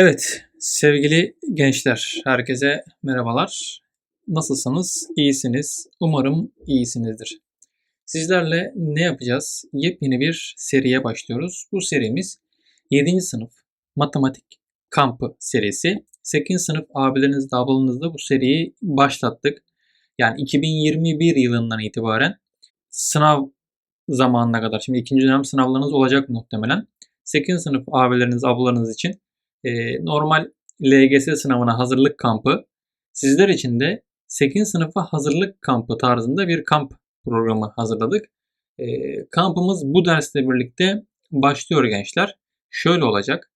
Evet, sevgili gençler, herkese merhabalar. Nasılsınız? İyisiniz. Umarım iyisinizdir. Sizlerle ne yapacağız? Yepyeni bir seriye başlıyoruz. Bu serimiz 7. sınıf matematik kampı serisi. 8. sınıf abilerinizle ablanızla bu seriyi başlattık. Yani 2021 yılından itibaren sınav zamanına kadar, şimdi ikinci dönem sınavlarınız olacak muhtemelen. 8. sınıf abileriniz, ablalarınız için e, normal LGS sınavına hazırlık kampı sizler için de 8. sınıfa hazırlık kampı tarzında bir kamp programı hazırladık. E, kampımız bu dersle birlikte başlıyor gençler. Şöyle olacak.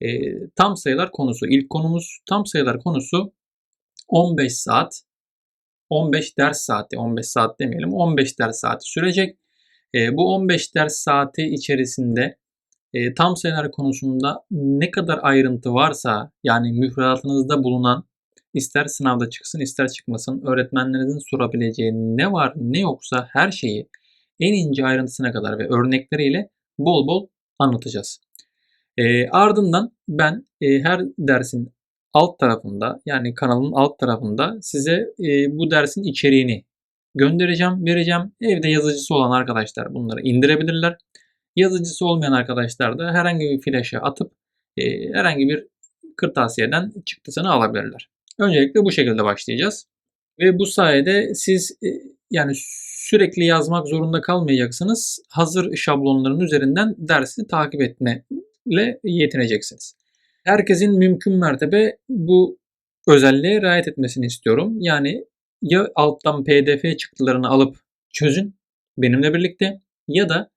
E, tam sayılar konusu. İlk konumuz tam sayılar konusu 15 saat 15 ders saati, 15 saat demeyelim, 15 ders saati sürecek. E, bu 15 ders saati içerisinde e, tam sayılar konusunda ne kadar ayrıntı varsa yani müfredatınızda bulunan ister sınavda çıksın ister çıkmasın öğretmenlerinizin sorabileceği ne var ne yoksa her şeyi en ince ayrıntısına kadar ve örnekleriyle bol bol anlatacağız. E, ardından ben e, her dersin alt tarafında yani kanalın alt tarafında size e, bu dersin içeriğini göndereceğim, vereceğim. Evde yazıcısı olan arkadaşlar bunları indirebilirler. Yazıcısı olmayan arkadaşlar da herhangi bir flaşa atıp e, herhangi bir kırtasiyeden çıktısını alabilirler. Öncelikle bu şekilde başlayacağız. Ve bu sayede siz e, yani sürekli yazmak zorunda kalmayacaksınız. Hazır şablonların üzerinden dersi takip etmeyle yetineceksiniz. Herkesin mümkün mertebe bu özelliğe riayet etmesini istiyorum. Yani ya alttan pdf çıktılarını alıp çözün benimle birlikte ya da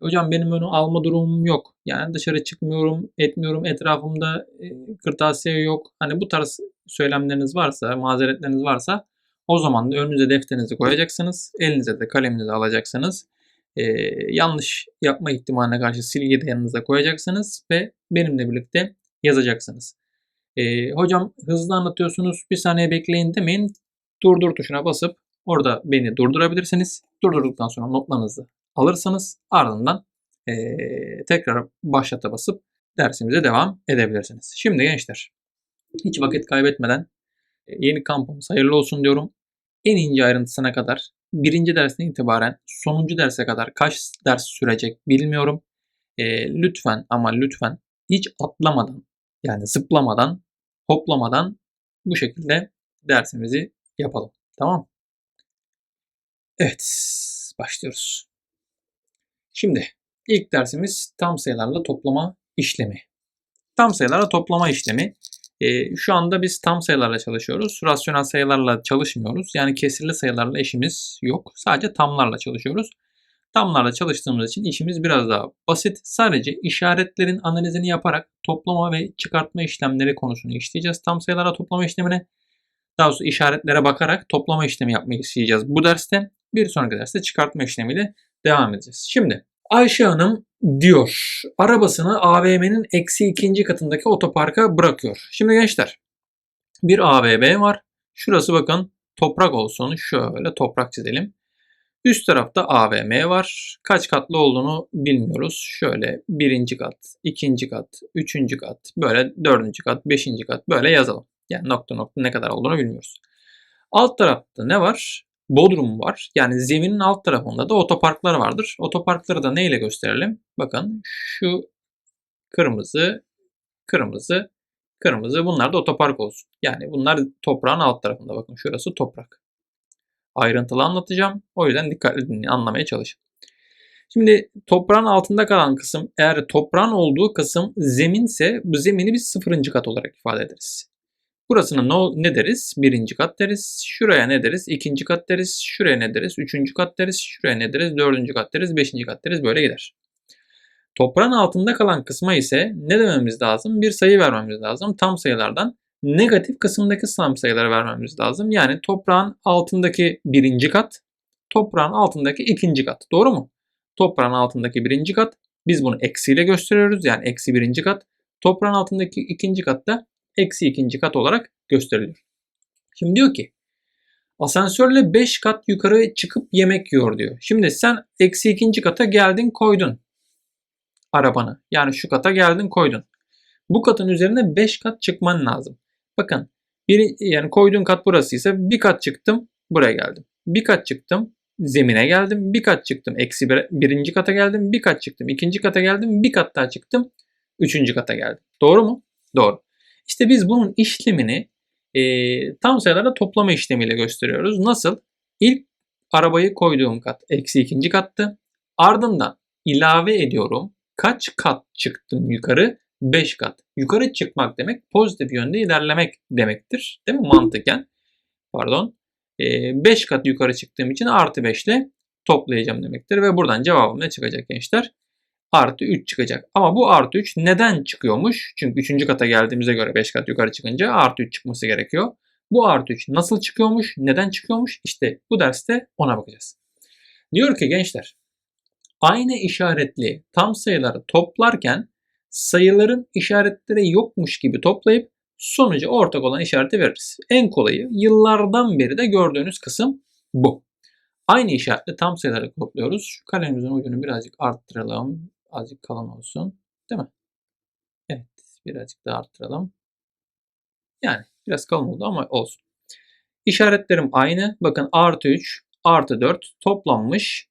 Hocam benim onu alma durumum yok. Yani dışarı çıkmıyorum, etmiyorum, etrafımda e, kırtasiye yok. Hani bu tarz söylemleriniz varsa, mazeretleriniz varsa o zaman da önünüze defterinizi koyacaksınız. Elinize de kaleminizi alacaksınız. Ee, yanlış yapma ihtimaline karşı silgiyi de yanınıza koyacaksınız ve benimle birlikte yazacaksınız. Ee, hocam hızlı anlatıyorsunuz bir saniye bekleyin demeyin. Durdur tuşuna basıp orada beni durdurabilirsiniz. Durdurduktan sonra notlarınızı alırsanız ardından e, tekrar başlata basıp dersimize devam edebilirsiniz. Şimdi gençler hiç vakit kaybetmeden yeni kampımız hayırlı olsun diyorum. En ince ayrıntısına kadar birinci dersten itibaren sonuncu derse kadar kaç ders sürecek bilmiyorum. E, lütfen ama lütfen hiç atlamadan yani zıplamadan hoplamadan bu şekilde dersimizi yapalım. Tamam. Evet başlıyoruz. Şimdi ilk dersimiz tam sayılarla toplama işlemi. Tam sayılarla toplama işlemi. E, şu anda biz tam sayılarla çalışıyoruz. Rasyonel sayılarla çalışmıyoruz. Yani kesirli sayılarla işimiz yok. Sadece tamlarla çalışıyoruz. Tamlarla çalıştığımız için işimiz biraz daha basit. Sadece işaretlerin analizini yaparak toplama ve çıkartma işlemleri konusunu işleyeceğiz. Tam sayılarla toplama işlemine daha sonra işaretlere bakarak toplama işlemi yapmayı isteyeceğiz bu derste. Bir sonraki derste çıkartma işlemiyle devam edeceğiz. Şimdi Ayşe Hanım diyor arabasını AVM'nin eksi ikinci katındaki otoparka bırakıyor. Şimdi gençler bir AVM var. Şurası bakın toprak olsun. Şöyle toprak çizelim. Üst tarafta AVM var. Kaç katlı olduğunu bilmiyoruz. Şöyle birinci kat, ikinci kat, üçüncü kat, böyle dördüncü kat, beşinci kat böyle yazalım. Yani nokta nokta ne kadar olduğunu bilmiyoruz. Alt tarafta ne var? Bodrum var. Yani zeminin alt tarafında da otoparklar vardır. Otoparkları da neyle gösterelim? Bakın şu kırmızı, kırmızı, kırmızı bunlar da otopark olsun. Yani bunlar toprağın alt tarafında. Bakın şurası toprak. Ayrıntılı anlatacağım. O yüzden dikkatli dinleyin, anlamaya çalışın. Şimdi toprağın altında kalan kısım eğer toprağın olduğu kısım zeminse bu zemini biz sıfırıncı kat olarak ifade ederiz. Burasına ne, ne deriz? Birinci kat deriz. Şuraya ne deriz? İkinci kat deriz. Şuraya ne deriz? Üçüncü kat deriz. Şuraya ne deriz? Dördüncü kat deriz. Beşinci kat deriz. Böyle gider. Toprağın altında kalan kısma ise ne dememiz lazım? Bir sayı vermemiz lazım. Tam sayılardan negatif kısımdaki tam sayıları vermemiz lazım. Yani toprağın altındaki birinci kat, toprağın altındaki ikinci kat. Doğru mu? Toprağın altındaki birinci kat. Biz bunu eksiyle gösteriyoruz. Yani eksi birinci kat. Toprağın altındaki ikinci kat da eksi ikinci kat olarak gösteriliyor. Şimdi diyor ki asansörle 5 kat yukarı çıkıp yemek yiyor diyor. Şimdi sen eksi ikinci kata geldin koydun arabanı. Yani şu kata geldin koydun. Bu katın üzerine 5 kat çıkman lazım. Bakın bir, yani koyduğun kat burası ise bir kat çıktım buraya geldim. Bir kat çıktım zemine geldim. Bir kat çıktım eksi bir, birinci kata geldim. Bir kat çıktım ikinci kata geldim. Bir kat daha çıktım üçüncü kata geldim. Doğru mu? Doğru. İşte biz bunun işlemini e, tam sayılarla toplama işlemiyle gösteriyoruz. Nasıl? İlk arabayı koyduğum kat eksi ikinci kattı. Ardından ilave ediyorum. Kaç kat çıktım yukarı? 5 kat. Yukarı çıkmak demek pozitif yönde ilerlemek demektir. Değil mi? Mantıken. Pardon. 5 kat yukarı çıktığım için artı 5 ile toplayacağım demektir. Ve buradan cevabım ne çıkacak gençler? Artı 3 çıkacak. Ama bu artı 3 neden çıkıyormuş? Çünkü 3. kata geldiğimize göre 5 kat yukarı çıkınca artı 3 çıkması gerekiyor. Bu artı 3 nasıl çıkıyormuş? Neden çıkıyormuş? İşte bu derste ona bakacağız. Diyor ki gençler aynı işaretli tam sayıları toplarken sayıların işaretleri yokmuş gibi toplayıp sonucu ortak olan işareti veririz. En kolayı yıllardan beri de gördüğünüz kısım bu. Aynı işaretle tam sayıları topluyoruz. Şu kalemimizin ucunu birazcık arttıralım. Azıcık kalın olsun. Değil mi? Evet. Birazcık daha arttıralım. Yani biraz kalın oldu ama olsun. İşaretlerim aynı. Bakın artı 3, artı 4 toplanmış.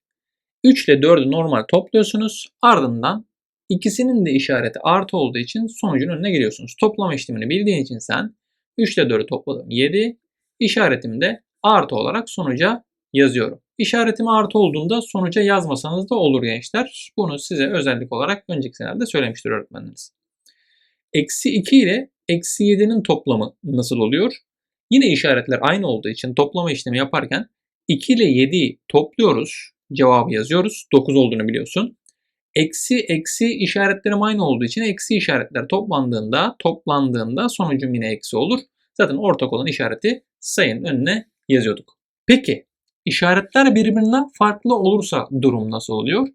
3 ile 4'ü normal topluyorsunuz. Ardından ikisinin de işareti artı olduğu için sonucun önüne geliyorsunuz. Toplama işlemini bildiğin için sen 3 ile 4'ü topladım 7. İşaretimi de artı olarak sonuca yazıyorum. İşaretimi artı olduğunda sonuca yazmasanız da olur gençler. Bunu size özellik olarak önceki senelerde söylemiştir öğretmeniniz. Eksi 2 ile eksi 7'nin toplamı nasıl oluyor? Yine işaretler aynı olduğu için toplama işlemi yaparken 2 ile 7'yi topluyoruz. Cevabı yazıyoruz. 9 olduğunu biliyorsun. Eksi eksi işaretlerim aynı olduğu için eksi işaretler toplandığında toplandığında sonucum yine eksi olur. Zaten ortak olan işareti sayının önüne yazıyorduk. Peki işaretler birbirinden farklı olursa durum nasıl oluyor?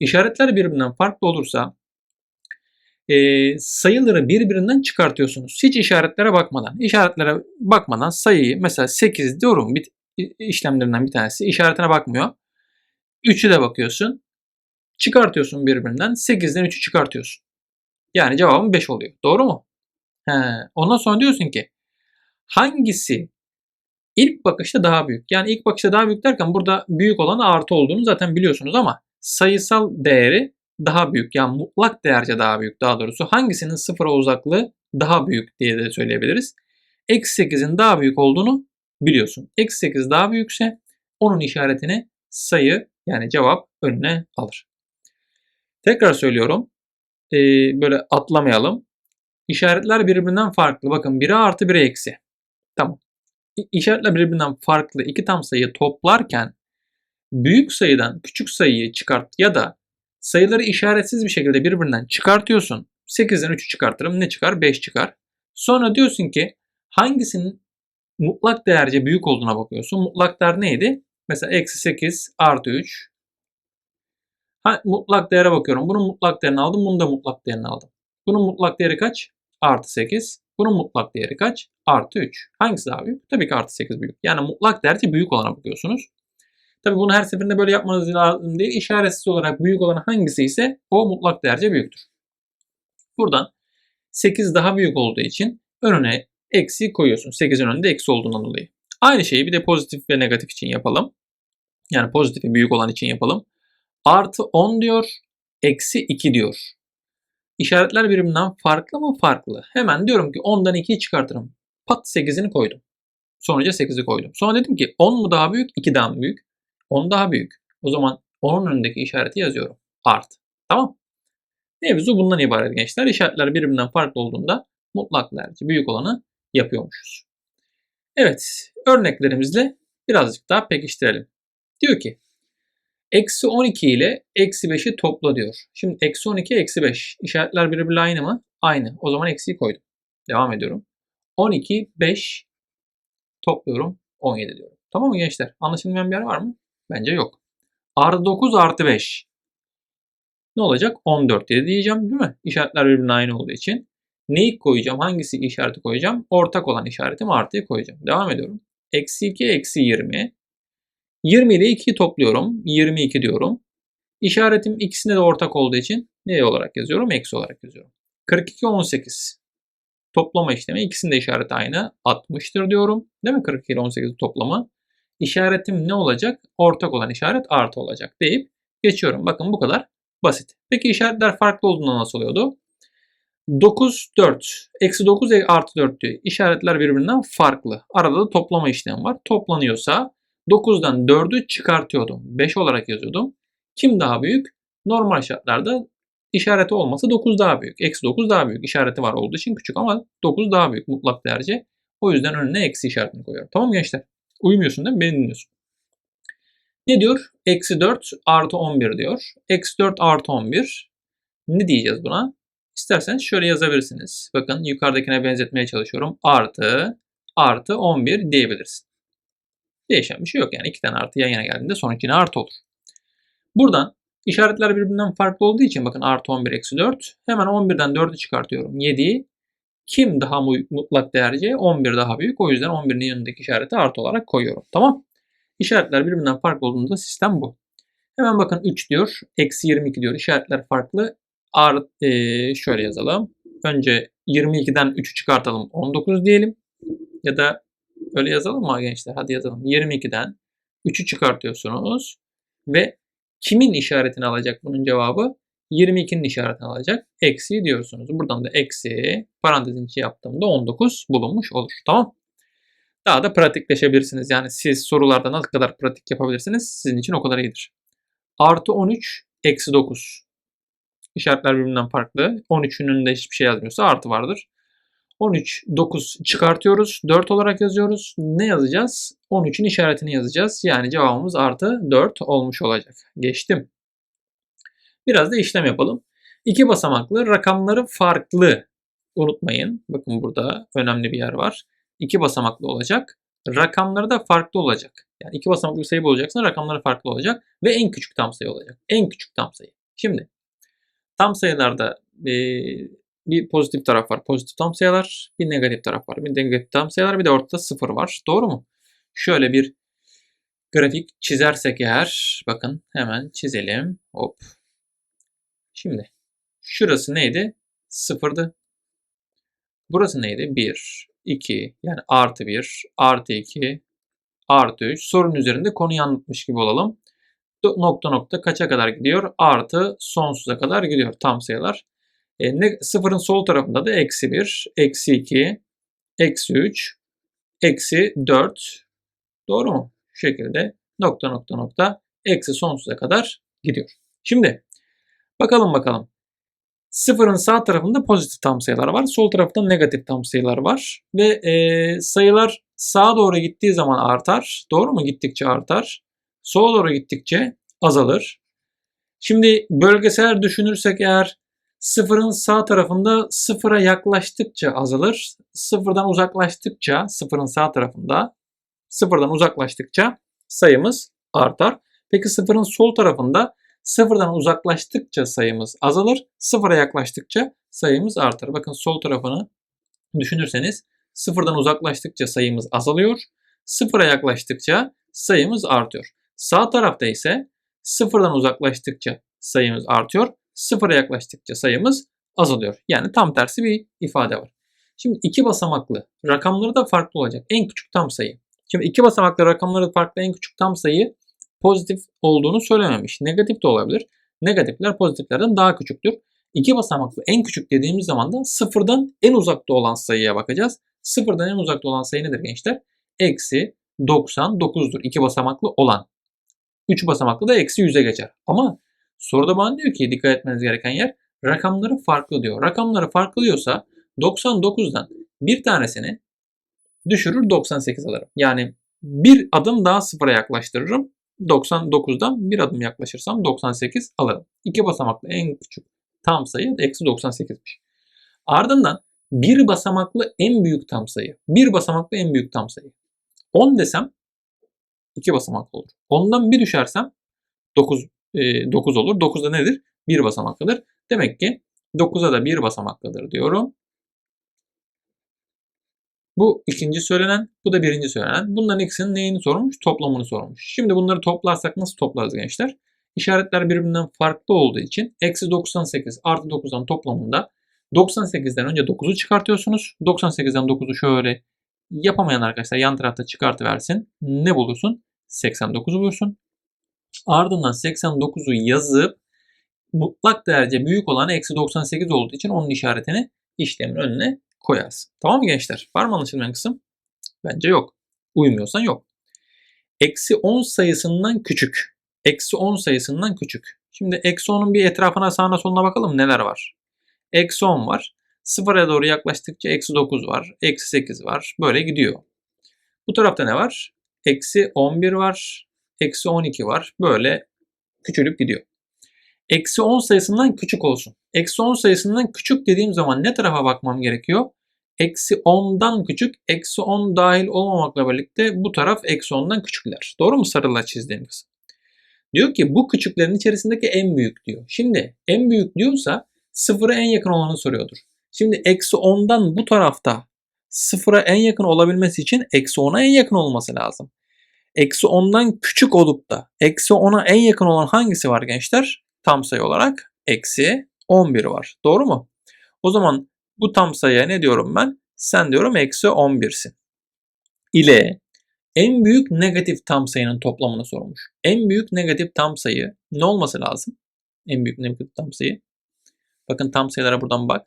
İşaretler birbirinden farklı olursa e, sayıları birbirinden çıkartıyorsunuz. Hiç işaretlere bakmadan. İşaretlere bakmadan sayıyı mesela 8 diyorum bir işlemlerinden bir tanesi işaretine bakmıyor. 3'ü de bakıyorsun. Çıkartıyorsun birbirinden. 8'den 3'ü çıkartıyorsun. Yani cevabın 5 oluyor. Doğru mu? He. Ondan sonra diyorsun ki hangisi ilk bakışta daha büyük? Yani ilk bakışta daha büyük derken burada büyük olan artı olduğunu zaten biliyorsunuz ama sayısal değeri daha büyük. Yani mutlak değerce daha büyük daha doğrusu. Hangisinin sıfıra uzaklığı daha büyük diye de söyleyebiliriz. Eksi 8'in daha büyük olduğunu biliyorsun. Eksi 8 daha büyükse onun işaretini sayı yani cevap önüne alır. Tekrar söylüyorum. Ee, böyle atlamayalım. İşaretler birbirinden farklı. Bakın biri artı biri eksi. Tamam. İşaretler birbirinden farklı iki tam sayıyı toplarken büyük sayıdan küçük sayıyı çıkart ya da sayıları işaretsiz bir şekilde birbirinden çıkartıyorsun. 8'den 3'ü çıkartırım ne çıkar? 5 çıkar. Sonra diyorsun ki hangisinin mutlak değerce büyük olduğuna bakıyorsun. Mutlak değer neydi? Mesela eksi 8 artı 3 Ha, mutlak değere bakıyorum. Bunun mutlak değerini aldım. Bunun da mutlak değerini aldım. Bunun mutlak değeri kaç? Artı 8. Bunun mutlak değeri kaç? Artı 3. Hangisi daha büyük? Tabii ki artı 8 büyük. Yani mutlak değerci büyük olana bakıyorsunuz. Tabii bunu her seferinde böyle yapmanız lazım değil. İşaretsiz olarak büyük olan hangisi ise o mutlak değerce büyüktür. Buradan 8 daha büyük olduğu için önüne eksi koyuyorsun. 8'in önünde eksi olduğundan dolayı. Aynı şeyi bir de pozitif ve negatif için yapalım. Yani pozitifi büyük olan için yapalım. Artı 10 diyor, eksi 2 diyor. İşaretler birbirinden farklı mı? Farklı. Hemen diyorum ki 10'dan 2'yi çıkartırım. Pat 8'ini koydum. Sonuca 8'i koydum. Sonra dedim ki 10 mu daha büyük, 2 daha mı büyük? 10 daha büyük. O zaman 10'un önündeki işareti yazıyorum. Artı. Tamam. Mevzu bundan ibaret gençler. İşaretler birbirinden farklı olduğunda mutlak derece büyük olanı yapıyormuşuz. Evet, örneklerimizle birazcık daha pekiştirelim. Diyor ki Eksi 12 ile eksi 5'i topla diyor. Şimdi eksi 12, eksi 5. İşaretler birbiriyle aynı mı? Aynı. O zaman eksiyi koydum. Devam ediyorum. 12, 5 topluyorum. 17 diyorum. Tamam mı gençler? Anlaşılmayan bir yer var mı? Bence yok. Artı 9 artı 5. Ne olacak? 14 diye diyeceğim değil mi? İşaretler birbirine aynı olduğu için. Neyi koyacağım? Hangisi işareti koyacağım? Ortak olan işaretim artıyı koyacağım. Devam ediyorum. Eksi 2, eksi 20. 20 ile 2'yi topluyorum. 22 diyorum. İşaretim ikisine de ortak olduğu için ne olarak yazıyorum? Eksi olarak yazıyorum. 42 18. Toplama işlemi ikisinin de işareti aynı. 60'tır diyorum. Değil mi 42 ile 18'in toplamı? İşaretim ne olacak? Ortak olan işaret artı olacak deyip geçiyorum. Bakın bu kadar basit. Peki işaretler farklı olduğunda nasıl oluyordu? 9, 4. Eksi 9 artı 4 diyor. İşaretler birbirinden farklı. Arada da toplama işlemi var. Toplanıyorsa 9'dan 4'ü çıkartıyordum. 5 olarak yazıyordum. Kim daha büyük? Normal şartlarda işareti olmasa 9 daha büyük. Eksi 9 daha büyük. İşareti var olduğu için küçük ama 9 daha büyük mutlak derece. O yüzden önüne eksi işaretini koyuyorum. Tamam gençler? Uyumuyorsun değil mi? Beni dinliyorsun. Ne diyor? Eksi 4 artı 11 diyor. Eksi 4 artı 11. Ne diyeceğiz buna? İsterseniz şöyle yazabilirsiniz. Bakın yukarıdakine benzetmeye çalışıyorum. Artı artı 11 diyebilirsin. Değişen bir şey yok yani. iki tane artı yan yana geldiğinde sonuç yine artı olur. Buradan işaretler birbirinden farklı olduğu için bakın artı 11 eksi 4. Hemen 11'den 4'ü çıkartıyorum. 7'yi kim daha mutlak derece? 11 daha büyük. O yüzden 11'in yanındaki işareti artı olarak koyuyorum. Tamam. İşaretler birbirinden farklı olduğunda sistem bu. Hemen bakın 3 diyor. Eksi 22 diyor. İşaretler farklı. Art, e, şöyle yazalım. Önce 22'den 3'ü çıkartalım. 19 diyelim. Ya da öyle yazalım mı gençler? Hadi yazalım. 22'den 3'ü çıkartıyorsunuz. Ve kimin işaretini alacak bunun cevabı? 22'nin işaretini alacak. Eksi diyorsunuz. Buradan da eksi parantezin içi yaptığımda 19 bulunmuş olur. Tamam. Daha da pratikleşebilirsiniz. Yani siz sorularda nasıl kadar pratik yapabilirsiniz sizin için o kadar iyidir. Artı 13 eksi 9. İşaretler birbirinden farklı. 13'ün önünde hiçbir şey yazmıyorsa artı vardır. 13, 9 çıkartıyoruz. 4 olarak yazıyoruz. Ne yazacağız? 13'ün işaretini yazacağız. Yani cevabımız artı 4 olmuş olacak. Geçtim. Biraz da işlem yapalım. İki basamaklı rakamları farklı. Unutmayın. Bakın burada önemli bir yer var. İki basamaklı olacak. Rakamları da farklı olacak. Yani iki basamaklı bir sayı bulacaksın. Rakamları farklı olacak. Ve en küçük tam sayı olacak. En küçük tam sayı. Şimdi tam sayılarda e, bir pozitif taraf var. Pozitif tam sayılar. Bir negatif taraf var. Bir negatif tam sayılar. Bir de ortada sıfır var. Doğru mu? Şöyle bir grafik çizersek eğer bakın hemen çizelim. Hop Şimdi şurası neydi? Sıfırdı. Burası neydi? 1, 2 yani artı 1, artı 2, artı 3. Sorun üzerinde konuyu anlatmış gibi olalım. Nokta nokta kaça kadar gidiyor? Artı sonsuza kadar gidiyor tam sayılar. E, ne, sıfırın sol tarafında da eksi 1, eksi 2, eksi 3, eksi 4. Doğru mu? Şu şekilde nokta nokta nokta eksi sonsuza kadar gidiyor. Şimdi Bakalım bakalım. Sıfırın sağ tarafında pozitif tam sayılar var. Sol tarafta negatif tam sayılar var. Ve e, sayılar sağa doğru gittiği zaman artar. Doğru mu? Gittikçe artar. Sola doğru gittikçe azalır. Şimdi bölgesel düşünürsek eğer sıfırın sağ tarafında sıfıra yaklaştıkça azalır. Sıfırdan uzaklaştıkça sıfırın sağ tarafında sıfırdan uzaklaştıkça sayımız artar. Peki sıfırın sol tarafında Sıfırdan uzaklaştıkça sayımız azalır. Sıfıra yaklaştıkça sayımız artar. Bakın sol tarafını düşünürseniz sıfırdan uzaklaştıkça sayımız azalıyor. Sıfıra yaklaştıkça sayımız artıyor. Sağ tarafta ise sıfırdan uzaklaştıkça sayımız artıyor. Sıfıra yaklaştıkça sayımız azalıyor. Yani tam tersi bir ifade var. Şimdi iki basamaklı rakamları da farklı olacak. En küçük tam sayı. Şimdi iki basamaklı rakamları farklı en küçük tam sayı pozitif olduğunu söylememiş. Negatif de olabilir. Negatifler pozitiflerden daha küçüktür. İki basamaklı en küçük dediğimiz zaman da sıfırdan en uzakta olan sayıya bakacağız. Sıfırdan en uzakta olan sayı nedir gençler? Eksi 99'dur. İki basamaklı olan. Üç basamaklı da eksi 100'e geçer. Ama soruda bana diyor ki dikkat etmeniz gereken yer rakamları farklı diyor. Rakamları farklı diyorsa 99'dan bir tanesini düşürür 98 alırım. Yani bir adım daha sıfıra yaklaştırırım. 99'dan bir adım yaklaşırsam 98 alırım. İki basamaklı en küçük tam sayı eksi 98'miş. Ardından bir basamaklı en büyük tam sayı. Bir basamaklı en büyük tam sayı. 10 desem iki basamaklı olur. Ondan bir düşersem 9, e, 9 olur. 9 da nedir? Bir basamaklıdır. Demek ki 9'a da bir basamaklıdır diyorum. Bu ikinci söylenen, bu da birinci söylenen. Bunların ikisinin neyini sormuş? Toplamını sormuş. Şimdi bunları toplarsak nasıl toplarız gençler? İşaretler birbirinden farklı olduğu için eksi 98 artı 9'dan toplamında 98'den önce 9'u çıkartıyorsunuz. 98'den 9'u şöyle yapamayan arkadaşlar yan tarafta çıkartıversin. Ne bulursun? 89 bulursun. Ardından 89'u yazıp mutlak derece büyük olan eksi 98 olduğu için onun işaretini işlemin önüne koyarsın. Tamam mı gençler? Var mı anlaşılmayan kısım? Bence yok. Uymuyorsan yok. Eksi 10 sayısından küçük. Eksi 10 sayısından küçük. Şimdi eksi 10'un bir etrafına sağına soluna bakalım neler var. Eksi 10 var. Sıfıra doğru yaklaştıkça eksi 9 var. Eksi 8 var. Böyle gidiyor. Bu tarafta ne var? Eksi 11 var. Eksi 12 var. Böyle küçülüp gidiyor. Eksi 10 sayısından küçük olsun. Eksi 10 sayısından küçük dediğim zaman ne tarafa bakmam gerekiyor? Eksi 10'dan küçük, eksi 10 dahil olmamakla birlikte bu taraf eksi 10'dan küçükler. Doğru mu sarıla çizdiğim kısım? Diyor ki bu küçüklerin içerisindeki en büyük diyor. Şimdi en büyük diyorsa sıfıra en yakın olanı soruyordur. Şimdi eksi 10'dan bu tarafta sıfıra en yakın olabilmesi için eksi 10'a en yakın olması lazım. Eksi 10'dan küçük olup da eksi 10'a en yakın olan hangisi var gençler? Tam sayı olarak eksi 11 var. Doğru mu? O zaman bu tam sayıya ne diyorum ben? Sen diyorum eksi 11'sin. İle en büyük negatif tam sayının toplamını sormuş. En büyük negatif tam sayı ne olması lazım? En büyük negatif tam sayı. Bakın tam sayılara buradan bak.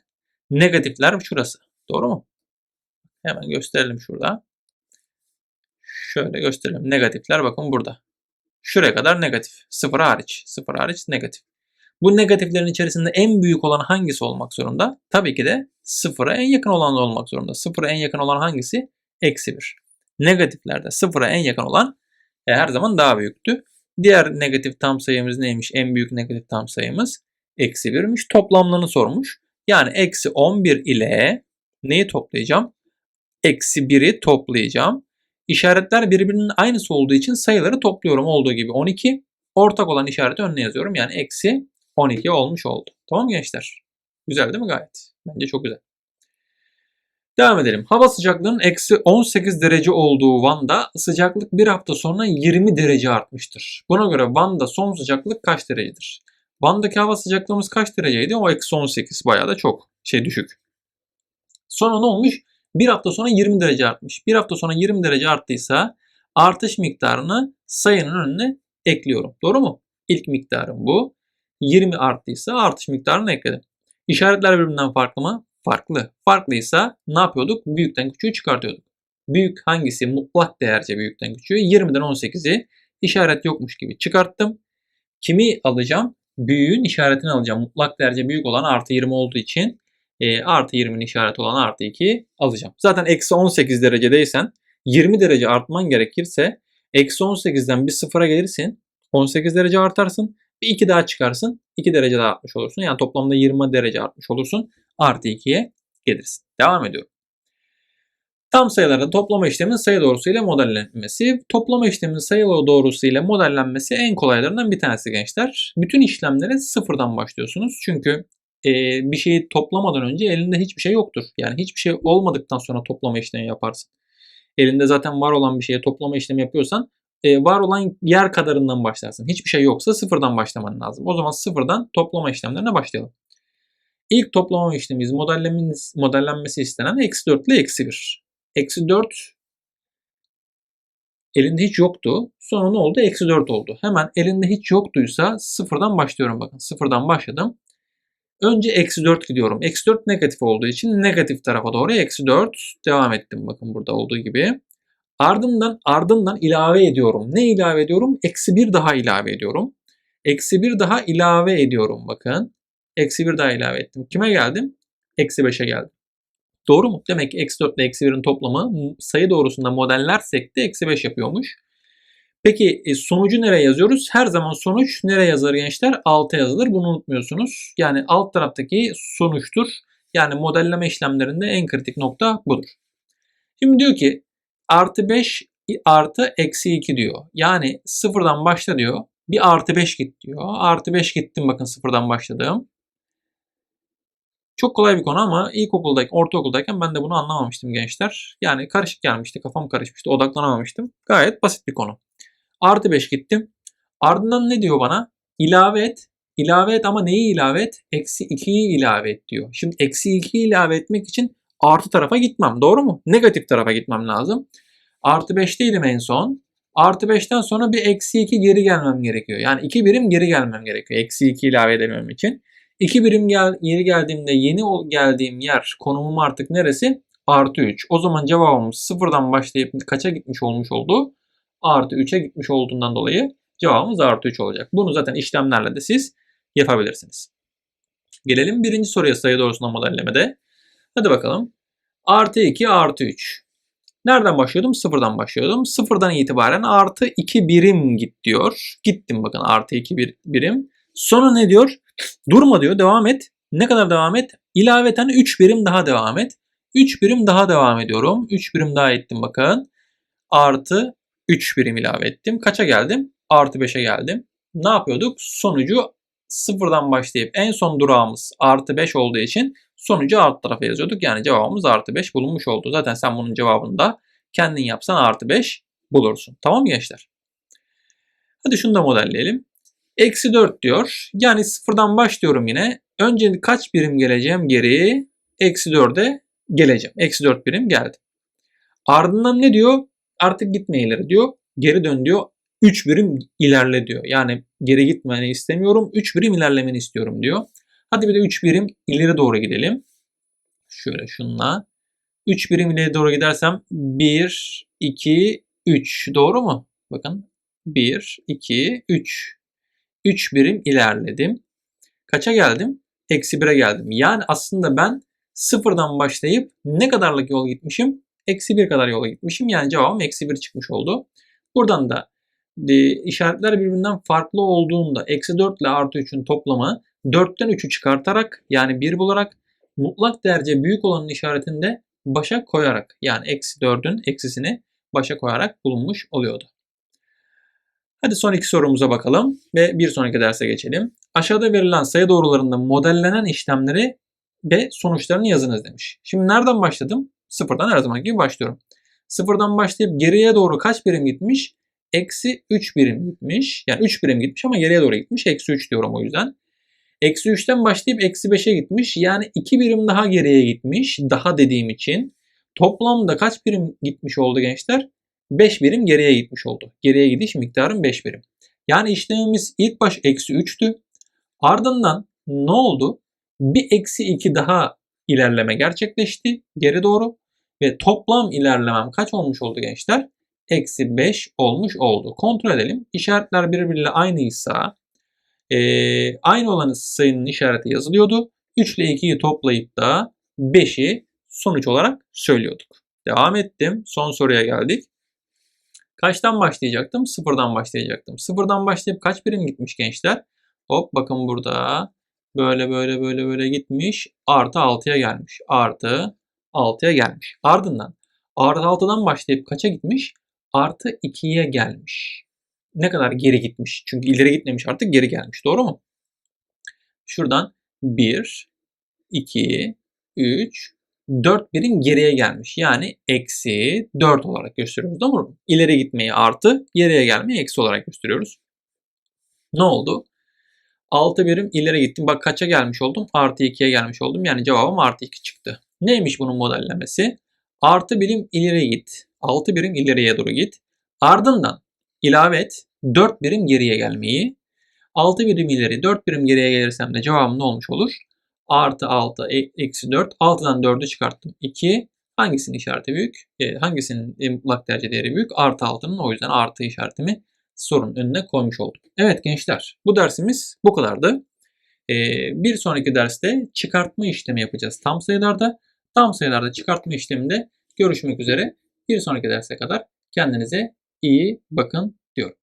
Negatifler şurası. Doğru mu? Hemen gösterelim şurada. Şöyle gösterelim. Negatifler bakın burada. Şuraya kadar negatif. Sıfır hariç. Sıfır hariç negatif. Bu negatiflerin içerisinde en büyük olan hangisi olmak zorunda? Tabii ki de sıfıra en yakın olan olmak zorunda. Sıfıra en yakın olan hangisi? Eksi 1. Negatiflerde sıfıra en yakın olan e, her zaman daha büyüktü. Diğer negatif tam sayımız neymiş? En büyük negatif tam sayımız eksi 1'miş. Toplamlarını sormuş. Yani eksi 11 ile neyi toplayacağım? Eksi 1'i toplayacağım. İşaretler birbirinin aynısı olduğu için sayıları topluyorum olduğu gibi 12. Ortak olan işareti önüne yazıyorum. Yani eksi 12 olmuş oldu. Tamam gençler? Güzel değil mi gayet? Bence çok güzel. Devam edelim. Hava sıcaklığının eksi 18 derece olduğu Van'da sıcaklık bir hafta sonra 20 derece artmıştır. Buna göre Van'da son sıcaklık kaç derecedir? Van'daki hava sıcaklığımız kaç dereceydi? O eksi 18 bayağı da çok şey düşük. Sonra ne olmuş? Bir hafta sonra 20 derece artmış. Bir hafta sonra 20 derece arttıysa artış miktarını sayının önüne ekliyorum. Doğru mu? İlk miktarım bu. 20 arttıysa artış miktarını ekledim. İşaretler birbirinden farklı mı? Farklı. Farklıysa ne yapıyorduk? Büyükten küçüğü çıkartıyorduk. Büyük hangisi? Mutlak değerce büyükten küçüğü. 20'den 18'i işaret yokmuş gibi çıkarttım. Kimi alacağım? Büyüğün işaretini alacağım. Mutlak değerce büyük olan artı 20 olduğu için e, artı 20'nin işareti olan artı 2 alacağım. Zaten eksi 18 derecedeysen 20 derece artman gerekirse eksi 18'den bir sıfıra gelirsin. 18 derece artarsın. Bir 2 daha çıkarsın. 2 derece daha artmış olursun. Yani toplamda 20 derece artmış olursun. Artı 2'ye gelirsin. Devam ediyorum. Tam sayılarda toplama işleminin sayı doğrusuyla modellenmesi. Toplama işleminin sayı doğrusuyla modellenmesi en kolaylarından bir tanesi gençler. Bütün işlemlere sıfırdan başlıyorsunuz. Çünkü e, bir şeyi toplamadan önce elinde hiçbir şey yoktur. Yani hiçbir şey olmadıktan sonra toplama işlemi yaparsın. Elinde zaten var olan bir şeye toplama işlemi yapıyorsan e, var olan yer kadarından başlarsın. Hiçbir şey yoksa sıfırdan başlaman lazım. O zaman sıfırdan toplama işlemlerine başlayalım. İlk toplama işlemimiz modellenmesi, modellenmesi istenen eksi 4 ile eksi 1. Eksi 4 elinde hiç yoktu. Sonra ne oldu? Eksi 4 oldu. Hemen elinde hiç yoktuysa sıfırdan başlıyorum bakın. Sıfırdan başladım. Önce eksi 4 gidiyorum. Eksi 4 negatif olduğu için negatif tarafa doğru eksi 4 devam ettim. Bakın burada olduğu gibi. Ardından ardından ilave ediyorum. Ne ilave ediyorum? Eksi 1 daha ilave ediyorum. Eksi 1 daha ilave ediyorum bakın. Eksi 1 daha ilave ettim. Kime geldim? Eksi 5'e geldim. Doğru mu? Demek ki eksi 4 ile eksi 1'in toplamı sayı doğrusunda modellersek de eksi 5 yapıyormuş. Peki e, sonucu nereye yazıyoruz? Her zaman sonuç nereye yazılır gençler? Alta yazılır. Bunu unutmuyorsunuz. Yani alt taraftaki sonuçtur. Yani modelleme işlemlerinde en kritik nokta budur. Şimdi diyor ki artı 5 artı eksi 2 diyor. Yani sıfırdan başla diyor. Bir artı 5 git diyor. Artı 5 gittim bakın sıfırdan başladım. Çok kolay bir konu ama ilkokuldayken, ortaokuldayken ben de bunu anlamamıştım gençler. Yani karışık gelmişti, kafam karışmıştı, odaklanamamıştım. Gayet basit bir konu. Artı 5 gittim. Ardından ne diyor bana? İlave et. ilave et ama neyi ilave et? Eksi 2'yi ilave et diyor. Şimdi eksi 2'yi ilave etmek için artı tarafa gitmem. Doğru mu? Negatif tarafa gitmem lazım. Artı 5'teydim en son. Artı 5'ten sonra bir eksi 2 geri gelmem gerekiyor. Yani 2 birim geri gelmem gerekiyor. Eksi 2 ilave edemem için. 2 birim gel, geri geldiğimde yeni geldiğim yer konumum artık neresi? Artı 3. O zaman cevabımız sıfırdan başlayıp kaça gitmiş olmuş oldu? Artı 3'e gitmiş olduğundan dolayı cevabımız artı 3 olacak. Bunu zaten işlemlerle de siz yapabilirsiniz. Gelelim birinci soruya sayı doğrusunda modellemede. Hadi bakalım. Artı 2 artı 3. Nereden başlıyordum? Sıfırdan başlıyordum. Sıfırdan itibaren artı 2 birim git diyor. Gittim bakın artı 2 bir, birim. Sonra ne diyor? Durma diyor. Devam et. Ne kadar devam et? İlaveten 3 birim daha devam et. 3 birim daha devam ediyorum. 3 birim daha ettim bakın. Artı 3 birim ilave ettim. Kaça geldim? Artı 5'e geldim. Ne yapıyorduk? Sonucu sıfırdan başlayıp en son durağımız artı 5 olduğu için sonucu alt tarafa yazıyorduk. Yani cevabımız artı 5 bulunmuş oldu. Zaten sen bunun cevabını da kendin yapsan artı 5 bulursun. Tamam mı gençler? Hadi şunu da modelleyelim. Eksi 4 diyor. Yani sıfırdan başlıyorum yine. Önce kaç birim geleceğim geri? Eksi 4'e geleceğim. Eksi 4 birim geldim. Ardından ne diyor? Artık gitme ileri diyor. Geri dön diyor. 3 birim ilerle diyor. Yani geri gitmeni istemiyorum. 3 birim ilerlemeni istiyorum diyor. Hadi bir de 3 birim ileri doğru gidelim. Şöyle şunla. 3 birim ileri doğru gidersem 1, 2, 3. Doğru mu? Bakın 1, 2, 3. 3 birim ilerledim. Kaça geldim? Eksi 1'e geldim. Yani aslında ben sıfırdan başlayıp ne kadarlık yol gitmişim? Eksi 1 kadar yola gitmişim. Yani cevabım eksi 1 çıkmış oldu. Buradan da e, işaretler birbirinden farklı olduğunda eksi 4 ile artı 3'ün toplamı 4'ten 3'ü çıkartarak yani 1 bularak mutlak derece büyük olanın işaretini de başa koyarak yani eksi 4'ün eksisini başa koyarak bulunmuş oluyordu. Hadi son iki sorumuza bakalım ve bir sonraki derse geçelim. Aşağıda verilen sayı doğrularında modellenen işlemleri ve sonuçlarını yazınız demiş. Şimdi nereden başladım? Sıfırdan her zaman gibi başlıyorum. Sıfırdan başlayıp geriye doğru kaç birim gitmiş? Eksi 3 birim gitmiş. Yani 3 birim gitmiş ama geriye doğru gitmiş. Eksi 3 diyorum o yüzden. Eksi 3'ten başlayıp eksi 5'e gitmiş. Yani 2 birim daha geriye gitmiş. Daha dediğim için. Toplamda kaç birim gitmiş oldu gençler? 5 birim geriye gitmiş oldu. Geriye gidiş miktarım 5 birim. Yani işlemimiz ilk baş eksi 3'tü. Ardından ne oldu? Bir eksi 2 daha ilerleme gerçekleşti geri doğru. Ve toplam ilerlemem kaç olmuş oldu gençler? Eksi 5 olmuş oldu. Kontrol edelim. İşaretler birbiriyle aynıysa e, aynı olan sayının işareti yazılıyordu. 3 ile 2'yi toplayıp da 5'i sonuç olarak söylüyorduk. Devam ettim. Son soruya geldik. Kaçtan başlayacaktım? Sıfırdan başlayacaktım. Sıfırdan başlayıp kaç birim gitmiş gençler? Hop bakın burada böyle böyle böyle böyle gitmiş. Artı 6'ya gelmiş. Artı 6'ya gelmiş. Ardından artı 6'dan başlayıp kaça gitmiş? Artı 2'ye gelmiş. Ne kadar geri gitmiş? Çünkü ileri gitmemiş artık geri gelmiş. Doğru mu? Şuradan 1, 2, 3, 4 birim geriye gelmiş. Yani eksi 4 olarak gösteriyoruz. Doğru mu? İleri gitmeyi artı, geriye gelmeyi eksi olarak gösteriyoruz. Ne oldu? 6 birim ileri gittim. Bak kaça gelmiş oldum? Artı 2'ye gelmiş oldum. Yani cevabım artı 2 çıktı. Neymiş bunun modellemesi? Artı birim ileri git. 6 birim ileriye doğru git. Ardından ilave et. 4 birim geriye gelmeyi. 6 birim ileri 4 birim geriye gelirsem de cevabım ne olmuş olur? Artı 6 e- eksi 4. 6'dan 4'ü çıkarttım. 2. Hangisinin işareti büyük? E, hangisinin e, mutlak derece değeri büyük? Artı 6'nın o yüzden artı işaretimi sorunun önüne koymuş oldum. Evet gençler bu dersimiz bu kadardı. Ee, bir sonraki derste çıkartma işlemi yapacağız tam sayılarda. Tam sayılarda çıkartma işleminde görüşmek üzere. Bir sonraki derse kadar kendinize iyi bakın diyorum.